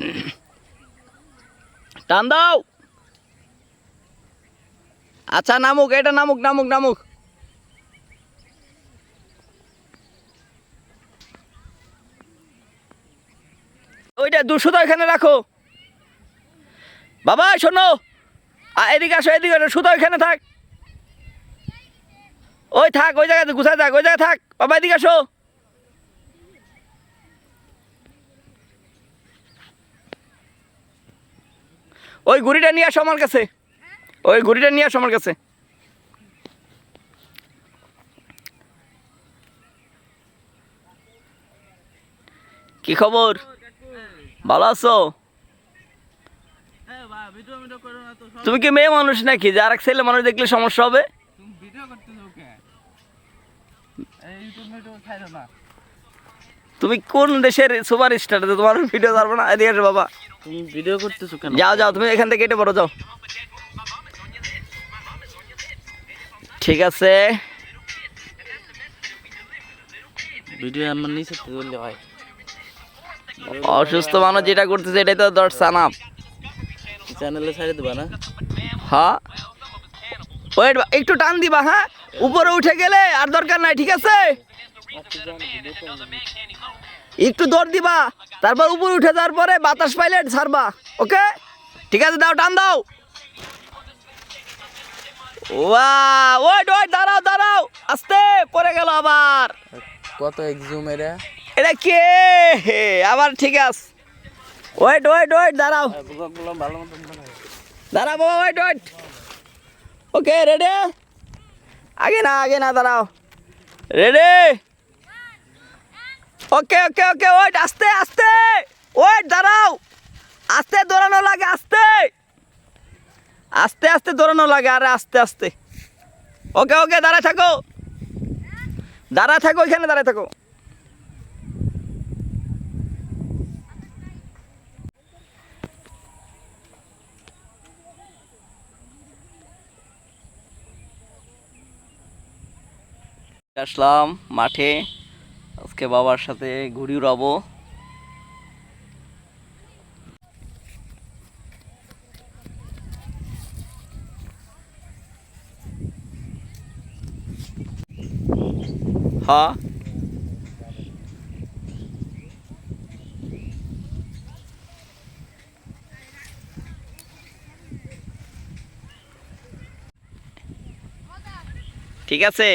টান দাও। আচ্ছা নামুক, এটা নামুক নামুক নামুক। ওইটা দুশো তো এখানে রাখো। বাবা, শোনো। এদিকে আসো এদিকে আসো সুতো এখানে থাক। ওই থাক, ওই জায়গাতে, গুছায় থাক, ওই জায়গায় থাক। বাবা, এদিকে আসো। ওই ঘুড়িটা নিয়ে আসো আমার কাছে। ওই ঘুড়িটা নিয়ে আসো আমার কাছে। কি খবর? ভালো আছো? তুমি কি মেয়ে মানুষ নাকি? যে আর এক ছেলে মানুষ দেখলে সমস্যা হবে কে এই ইউটিউব ভিডিও ছাড়ো না তুমি কোন দেশের সুপার স্টার তোমার ভিডিও ছাড়বো না এদিকে আসো বাবা। তুমি ভিডিও করতেছো কেন? যাও যাও তুমি এখান থেকে কেটে পড়ো যাও। ঠিক আছে। ভিডিও আমার নিচে তুললে হয় অসুস্থ মানুষ যেটা করতেছে এটাই তো দশ সানাপ চ্যানেলে ছাড়ে দেবা না? হ্যাঁ? ওয়েট একটু টান দিবা হ্যাঁ? উপরে উঠে গেলে আর দরকার নাই ঠিক আছে? একটু দৌড় দিবা তারপর উপরে উঠে যাওয়ার পরে বাতাস পাইলে ছাড়বা ওকে? ঠিক আছে দাও টান দাও। ওয়া ওয়েট ওয়েট দাঁড়াও দাঁড়াও আস্তে পড়ে গেল আবার। কত এক্সুম এরা? এটা কে? আবার ঠিক আছে। ওয়েট ওয়েট ওয়েট দাঁড়াও। দাঁড়াও বাবা ওয়েট ওয়েট। ওকে রেডি আগে না আগে না দাঁড়াও। রেডি ওকে ওকে ওকে, ওয়েট, আস্তে আস্তে, ওয়েট, দাঁড়াও। আস্তে দৌড়ানো লাগে, আস্তে। আস্তে আস্তে দৌড়ানো লাগে, আরে আস্তে আস্তে। ওকে ওকে, দাঁড়ায় থাকো। দাঁড়ায় থাকো এখানে দাঁড়ায় থাকো। আসলাম মাঠে। আজকে বাবার সাথে ঘুড়ি উড়াবো। হ্যাঁ ঠিক আছে?